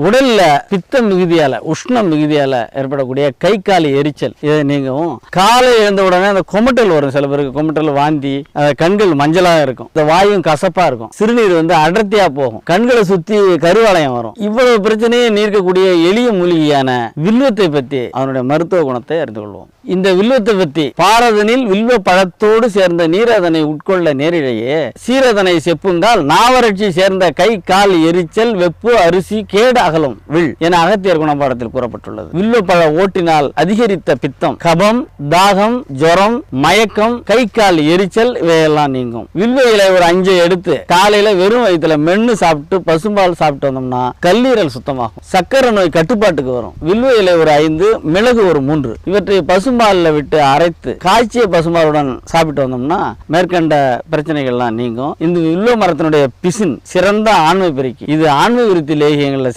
உடல்ல பித்த மிகுதியால உஷ்ணம் மிகுதியால ஏற்படக்கூடிய கை கால் எரிச்சல். இதை நீங்கவும் காலை எழுந்த உடனே அந்த கொமட்டல் வரும். சில பேருக்கு கொமட்டல் வாந்தி கண்கள் மஞ்சளா இருக்கும். இந்த வாயும் கசப்பா இருக்கும். சிறுநீர் வந்து அடர்த்தியா போகும். கண்களை சுத்தி கருவாலயம் வரும். இவ்வளவு பிரச்சனையை நீர்க்கக்கூடிய எளிய மூலிகையான வில்வத்தை பத்தி அவனுடைய மருத்துவ குணத்தை அறிந்து கொள்வோம். இந்த வில்வத்தை பத்தி பாரதனில் வில்வ பழத்தோடு சேர்ந்த நீரதனை உட்கொள்ள நேரிழையே சீரதனை செப்புந்தால் நாவரட்சி சேர்ந்த கை கால் எரிச்சல் வெப்பு அரிசி கேடு அகலும். வில். என அகத்தியர் குணப்பாடத்தில் கூறப்பட்டுள்ளது. வில்வ பழ ஓட்டினால் அதிகரித்த பித்தம். கபம் தாகம் ஜுரம் மயக்கம் கை கால் எரிச்சல் இவையெல்லாம் நீங்கும். வில்வ இலை ஒரு அஞ்சை எடுத்து காலையில வெறும் வயிற்றுல மென்னு சாப்பிட்டு பசும்பால் சாப்பிட்டு வந்தோம்னா கல்லீரல் சுத்தமாகும். சக்கரை நோய் கட்டுப்பாட்டுக்கு வரும். வில்வ இலை ஒரு ஐந்து மிளகு ஒரு மூன்று. இவற்றை பசும்பாலில் விட்டு அரைத்து காய்ச்சிய பசும்பாலுடன் சாப்பிட்டு வந்தோம்னா மேற்கண்ட பிரச்சனைகள்லாம் நீங்கும். இந்த வில்வ மரத்தினுடைய பிசின் சிறந்த ஆண்மை பெருக்கி. இது ஆண்மை விருத்தி லேகியங்களில்